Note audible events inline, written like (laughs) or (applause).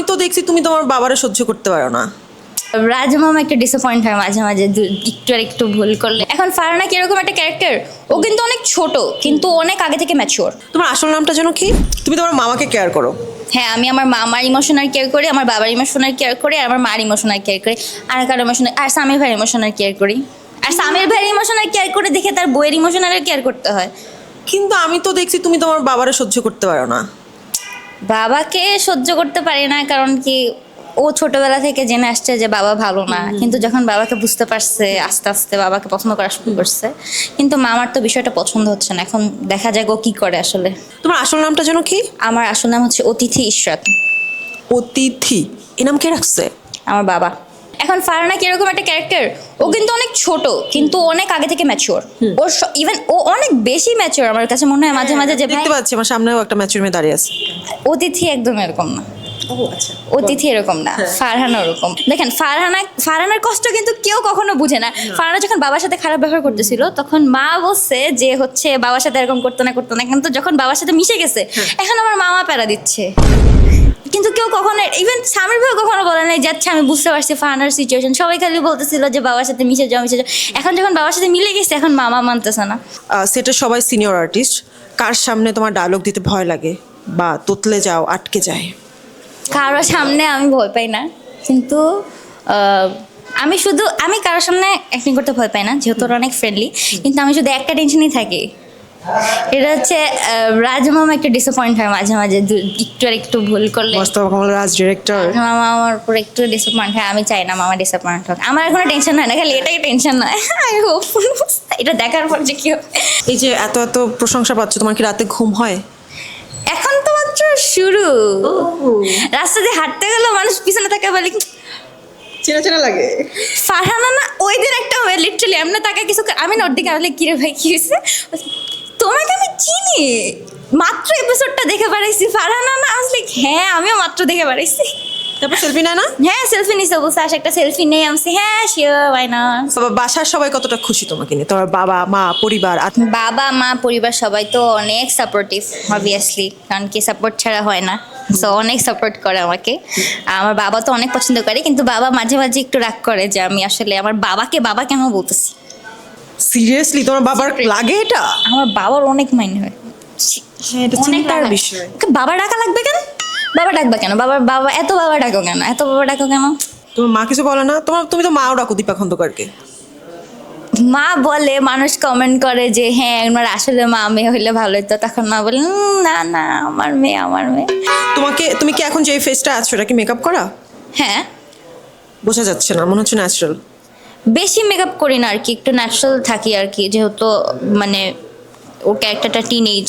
আমি তো দেখছি তুমি তোমার বাবারে সহ্য করতে পারো না। রাজমামা একটু ডিসঅ্যাপয়েন্ট হয় মাঝে মাঝে একটু আর একটু ভুল করলে। এখন ফারহানা কীরকম একটা ক্যারেক্টার ও কিন্তু অনেক ছোট কিন্তু অনেক আগে থেকে ম্যাচিওর তোমার আসল নামটা যেন কি? তুমি তোমার মামাকে কেয়ার করো। হ্যাঁ আমি আমার মামার ইমোশনাল কেয়ার করি আমার বাবার ইমোশনাল কেয়ার করি আর আমার মার ইমোশনাল কেয়ার করি। আর কারও ইমোশনাল আর স্বামীর ভাইয়ের ইমোশনাল কেয়ার করি। আর স্বামীর ভাইয়ের ইমোশনাল কেয়ার করে দেখে তার বইয়ের ইমোশনাল কেয়ার করতে হয়। কিন্তু আমি তো দেখছি তুমি তোমার বাবারে সহ্য করতে পারো না। বাবাকে সহ্য করতে পারি না কারণ কি ও ছোটবেলা থেকে জেনে আসছে যে বাবা ভালো না। কিন্তু যখন বাবাকে বুঝতে পারছে আস্তে আস্তে বাবাকে পছন্দ করা শুরু করছে কিন্তু মামার তো বিষয়টা পছন্দ হচ্ছে না। এখন দেখা যায় ও কি করে আসলে। তোমার আসল নামটা যেন কি? আমার আসল নাম হচ্ছে অতিথি ঈশ্বর। অতিথি। এ নাম কে রাখছে? আমার বাবা। এখন ফারহানা কীরকম একটা ক্যারেক্টার ও কিন্তু অনেক ছোট কিন্তু অনেক আগে থেকে ম্যাচিওর ওর ইভেন ও অনেক বেশি ম্যাচিওর আমার কাছে মনে হয় মাঝে মাঝে যে ভাই দেখতে পাচ্ছি আমার সামনেও একটা ম্যাচুর মেয়ে দাঁড়িয়ে আছে। অতিথি একদম এরকম না। ও আচ্ছা। অতিথি এরকম না ফারহানা ওরকম। দেখেন ফারহানা ফারহানার কষ্ট কিন্তু কেউ কখনো বুঝে না। ফারহানা যখন বাবার সাথে খারাপ ব্যবহার করতেছিল তখন মা বলছে যে হচ্ছে বাবার সাথে এরকম করতে না করতে না। কিন্তু যখন বাবার সাথে মিশে গেছে এখন আমার মামা প্যারা দিচ্ছে। কিন্তু কেউ কখনো ইভেন স্বামীর ভাই কখনো বলে নাই যাচ্ছে আমি বুঝতে পারছি ফারহানার সিচুয়েশন সবাই খালি বলতেছিল যে বাবার সাথে মিশে যাও মিশে যাও। এখন যখন বাবার সাথে মিলে গেছে এখন মামা মানতেছে না। সেটা সবাই সিনিয়র আর্টিস্ট কার সামনে তোমার ডায়লগ দিতে ভয় লাগে? বা তোতলে যাও আটকে যায়? কারোর সামনে আমি ভয় পাই না। কিন্তু আমি শুধু আমি কারোর সামনে অ্যাক্টিং করতে ভয় পাই না যেহেতু ওরা অনেক ফ্রেন্ডলি কিন্তু আমি শুধু একটা টেনশনই থাকি। এটা হচ্ছে রাজমামা একটু ডিসঅ্যাপয়েন্ট হয় মাঝে মাঝে একটু আর একটু ভুল করলে। মোস্তফা কামাল রাজ ডিরেক্টর মামা আমার উপর একটু ডিসঅ্যাপয়েন্ট হয় আমি চাই না মামা ডিসঅ্যাপয়েন্ট হোক। আমার কোনো টেনশন হয় না খালি এটাই টেনশন নয়। (laughs) আই হোপ এটা দেখার পর যে কি হবে। এই যে এত এত প্রশংসা পাচ্ছ তোমার কি রাতে ঘুম হয়? এখন তো মাত্র শুরু। রাস্তা দিয়ে হাঁটতে গেলেও মানুষ পিছনে থাকে বলে কি, চেনা চেনা লাগে। ফারহানা না ওই দিন একটা হয়ে লিটারালি এমনি তাকে কিছু আমি না ওর দিকে আসলে কিরে ভাই কি হয়েছে তোমাকে আমি চিনি? মাত্র এপিসোডটা দেখে বেড়াইছি। ফারহানা না আসলে হ্যাঁ আমিও মাত্র দেখে বেড়াইছি। তারপর সেলফি নেয় না? হ্যাঁ সেলফি নিছে বলছে আস একটা সেলফি নেই আমি বলছি, হ্যাঁ শিওর ওয়াই না বাবা বাসার সবাই কতটা খুশি তোমাকে নিয়ে? তোমার বাবা মা পরিবার আত্মীয়? বাবা মা পরিবার সবাই তো অনেক সাপোর্টিভ অবভিয়াসলি কারণ কি সাপোর্ট ছাড়া হয় না। সো অনেক সাপোর্ট করে আমাকে। আমার বাবা তো অনেক পছন্দ করে কিন্তু বাবা মাঝে মাঝে একটু রাগ করে যে আমি আসলে আমার বাবাকে বাবা কেন বলতেছি? সিরিয়াসলি তোমার বাবার লাগে এটা? আমার বাবার অনেক মাইন্ড হয়। হ্যাঁ এটা চিন্তার বিষয়। বাবা ডাকা লাগবে কেন? বাবা ডাকবা কেন? বাবা বাবা এত বাবা ডাকো কেন? এত বাবা ডাকো কেন? তোমার মা কিছু বলে না? তোমার তুমি তো মাও ডাকো দীপা খন্দকারকে। মা বলে মানুষ কমেন্ট করে যে হ্যাঁ আমার আসলে মা মেয়ে হইলে ভালো হতো তখন মা বলে না না আমার মেয়ে আমার মেয়ে। তোমাকে তুমি কি এখন যে ফেসটা আছো এটা কি মেকআপ করা? হ্যাঁ। বোঝা যাচ্ছে না মনে হচ্ছে ন্যাচারাল বেশি মেকআপ করি না আর কি, একটু ন্যাচারাল থাকি আর কি, যেহেতু মানে ওর ক্যারেক্টারটা টিন এজ